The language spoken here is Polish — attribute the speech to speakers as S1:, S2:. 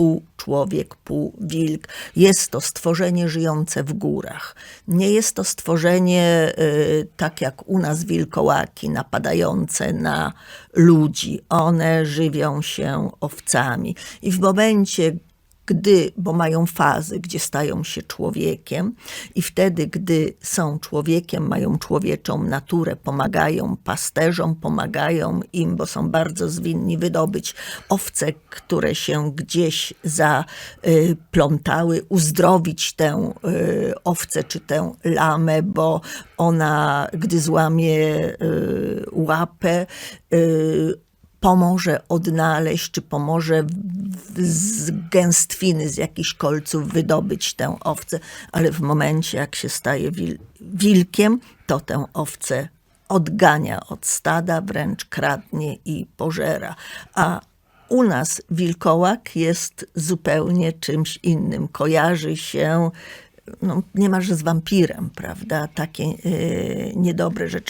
S1: pół człowiek, pół wilk. Jest to stworzenie żyjące w górach. Nie jest to stworzenie y, tak jak u nas wilkołaki napadające na ludzi. One żywią się owcami. I w momencie, gdy, bo mają fazy, gdzie stają się człowiekiem, i wtedy, gdy są człowiekiem, mają człowieczą naturę, pomagają pasterzom, pomagają im, bo są bardzo zwinni wydobyć owce, które się gdzieś zaplątały, uzdrowić tę y, owcę czy tę lamę, bo ona, gdy złamie y, łapę, y, pomoże odnaleźć, czy pomoże z gęstwiny, z jakichś kolców wydobyć tę owcę, ale w momencie, jak się staje wil- wilkiem, to tę owcę odgania od stada, wręcz kradnie i pożera. A u nas wilkołak jest zupełnie czymś innym. Kojarzy się no, niemalże z wampirem, prawda? Takie y, niedobre rzeczy.